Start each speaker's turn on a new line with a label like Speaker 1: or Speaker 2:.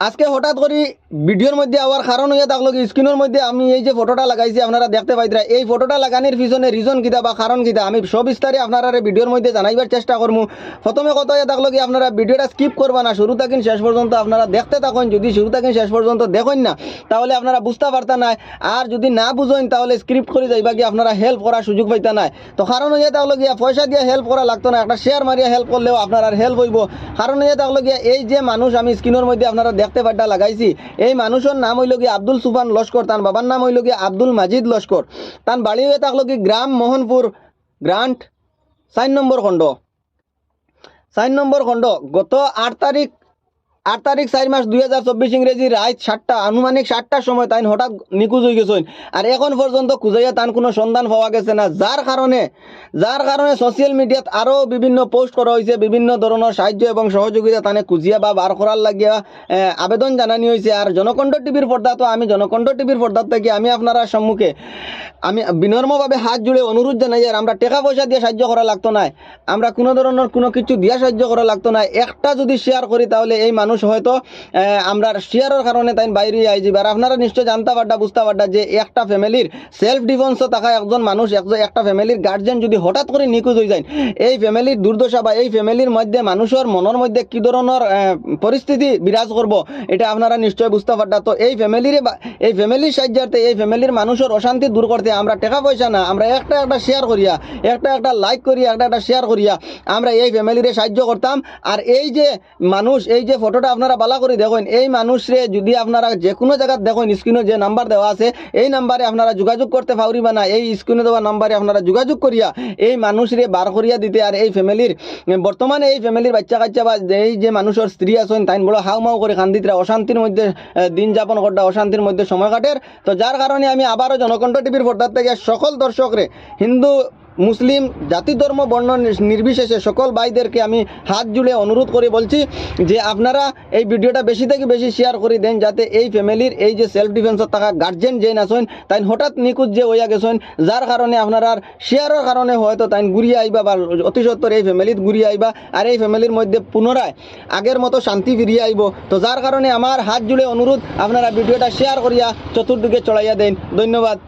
Speaker 1: আজকে হঠাৎ করে ভিডিওর মধ্যে আবার কারণ হয়ে থাকল কি স্ক্রিনের মধ্যে আমি এই যে ফটোটা লাগাইছি, আপনারা দেখতে পাইতরা এই ফটোটা লাগানোর পিছনে রিজন কিতা বা কারণ কিতা, আমি সবিস্তারে আপনারা ভিডিওর মধ্যে জানাইবার চেষ্টা করব প্রথমে কথা হয়ে থাকল কি, আপনারা ভিডিওটা স্কিপ করবা না, শুরু থাকেন শেষ পর্যন্ত আপনারা দেখতে থাকুন, যদি শুরু থাকেন শেষ পর্যন্ত দেখেন না, তাহলে আপনারা বুঝতে পারতেন না আর যদি না বুঝেন, তাহলে স্ক্রিপ্ট করে যাইবা কি, আপনারা হেল্প করার সুযোগ পাইতা না তো কারণ হয়ে থাকল গিয়া পয়সা দিয়ে হেল্প করা লাগতো না, একটা শেয়ার মারিয়া হেল্প করলেও আপনার হেল্প হইব। কারণ হয়ে থাকল গিয়া এই যে মানুষ, আমি স্ক্রিনের মধ্যে আপনারা দেখতে পাড্ডা লাগাইছি এই মানুষের নাম হইল কি আব্দুল সুফান লস্কর তার বাবার নাম হইল কি আব্দুল মাজিদ লস্কর তার বাড়ি হয়ে থাকল কি গ্রাম মোহনপুর গ্রান্ট চার নম্বর খণ্ড। চার নম্বর খণ্ড, গত আট তারিখ আট তারিখ চার মাস দুই হাজার চব্বিশ ইংরেজি, রাত সাতটা, আনুমানিক সাতটার সময় তাই হঠাৎ নিখোঁজ হয়ে গেছেন আর এখন পর্যন্ত খুঁজাইয়া তার কোনো সন্ধান পাওয়া গেছে না। যার কারণে যার কারণে সোশ্যাল মিডিয়াত আরও বিভিন্ন পোস্ট করা হয়েছে বিভিন্ন ধরনের সাহায্য এবং সহযোগিতা তানে খুঁজিয়া বা বার করার লাগিয়া আবেদন জানানি হয়েছে আর জনকণ্ঠ টিভির পর্দা তো আমি, জনকণ্ঠ টিভির পর্দার থেকে আমি আপনারা সম্মুখে, আমি বিনম্রভাবে হাত জুড়ে অনুরোধ জানাই, আর আমরা টাকা পয়সা দিয়ে সাহায্য করা লাগতো না আমরা কোনো ধরনের কোনো কিছু দিয়া সাহায্য করা লাগতো না একটা যদি শেয়ার করি তাহলে এই মানুষ হয়তো আহ, আমরা শেয়ারের কারণে তাই বাইরে আই যাবে আর আপনারা নিশ্চয় জানতে পারটা বুঝতে পারটা যে একটা ফ্যামিলির সেলফ ডিফেন্সও থাকা একজন মানুষ একজন একটা ফ্যামিলির গার্জেন যদি হঠাৎ করে নিখোঁজ হয়ে যায় এই ফ্যামিলির দুর্দশা বা এই ফ্যামিলির মধ্যে মানুষের মনের মধ্যে কী ধরনের পরিস্থিতি বিরাজ করব এটা আপনারা নিশ্চয় বুঝতে পারটা তো এই ফ্যামিলির এই ফ্যামিলির সাহায্যার্থে এই ফ্যামিলির মানুষের অশান্তি দূর করতে আমরা টাকা পয়সা না আমরা একটা একটা শেয়ার করিয়া একটা একটা লাইক করিয়া একটা একটা শেয়ার করিয়া আমরা এই ফ্যামিলিরে সাহায্য করতাম। আর এই যে মানুষ এই যে ফটোটা আপনারা বালা করে দেখেন। এই মানুষরে যদি আপনারা যে কোনো জায়গায় দেখেন স্ক্রিনে যে নাম্বার দেওয়া আছে, এই নাম্বারে আপনারা যোগাযোগ করতে পারিবা না। এই স্ক্রিনে দেওয়া নাম্বারে আপনারা যোগাযোগ করিয়া এই মানুষরে বার করিয়া দিতে আর এই ফ্যামিলির বর্তমানে এই ফ্যামিলির বাচ্চা কাচ্চা বা এই যে মানুষের স্ত্রী আছেন তাই বড় হাউ মাউ করে কান্দিতরা। অশান্তির মধ্যে দিন যাপন করতে, অশান্তির মধ্যে সময় কাটের। তো যার কারণে আমি আবারও জনকণ্ঠ টিভির পর্দার থেকে সকল দর্শকরে হিন্দু মুসলিম জাতি, ধর্ম, বর্ণ নির- নির্বিশেষে সকল ভাইদেরকে আমি হাত জুড়ে অনুরোধ করে বলছি যে আপনারা এই ভিডিওটা বেশি থেকে বেশি শেয়ার করে দেন যাতে এই ফ্যামিলির এই যে সেলফ ডিফেন্সত থাকা গার্জেন যে আছেন তাই হঠাৎ নিখোঁজ যে হইয়া গেছেন, যার কারণে আপনারা শেয়ারের কারণে হয়তো তাই ঘুরিয়ে আইবা বা অতি সত্তর এই ফ্যামিলিত ঘুরিয়ে আইবা আর এই ফ্যামিলির মধ্যে পুনরায় আগের মতো শান্তি ফিরিয়ে আইব। তো যার কারণে আমার হাত জুড়ে অনুরোধ, আপনারা ভিডিওটা শেয়ার করিয়া চতুর্দিকে চড়াইয়া দেন। ধন্যবাদ।